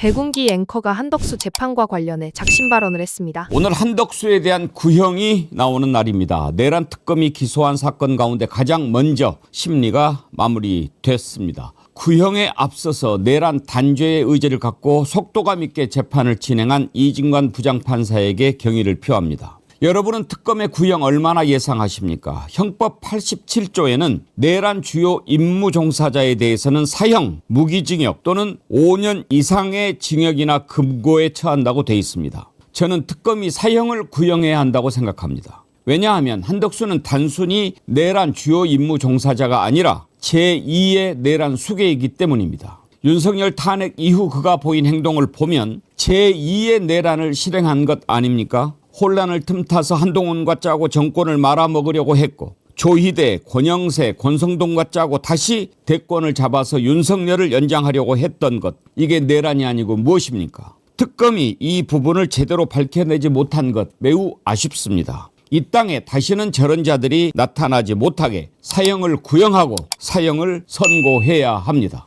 백운기 앵커가 한덕수 재판과 관련해 작심 발언을 했습니다. 오늘 한덕수에 대한 구형이 나오는 날입니다. 내란 특검이 기소한 사건 가운데 가장 먼저 심리가 마무리됐습니다. 구형에 앞서서 내란 단죄의 의지를 갖고 속도감 있게 재판을 진행한 이진관 부장판사에게 경의를 표합니다. 여러분은 특검의 구형 얼마나 예상하십니까? 형법 87조에는 내란 주요 임무 종사자에 대해서는 사형, 무기징역 또는 5년 이상의 징역이나 금고에 처한다고 돼 있습니다. 저는 특검이 사형을 구형해야 한다고 생각합니다. 왜냐하면 한덕수는 단순히 내란 주요 임무 종사자가 아니라 제2의 내란 수괴이기 때문입니다. 윤석열 탄핵 이후 그가 보인 행동을 보면 제2의 내란을 실행한 것 아닙니까? 혼란을 틈타서 한동훈과 짜고 정권을 말아먹으려고 했고 조희대, 권영세, 권성동과 짜고 다시 대권을 잡아서 윤석열을 연장하려고 했던 것 이게 내란이 아니고 무엇입니까? 특검이 이 부분을 제대로 밝혀내지 못한 것 매우 아쉽습니다. 이 땅에 다시는 저런 자들이 나타나지 못하게 사형을 구형하고 사형을 선고해야 합니다.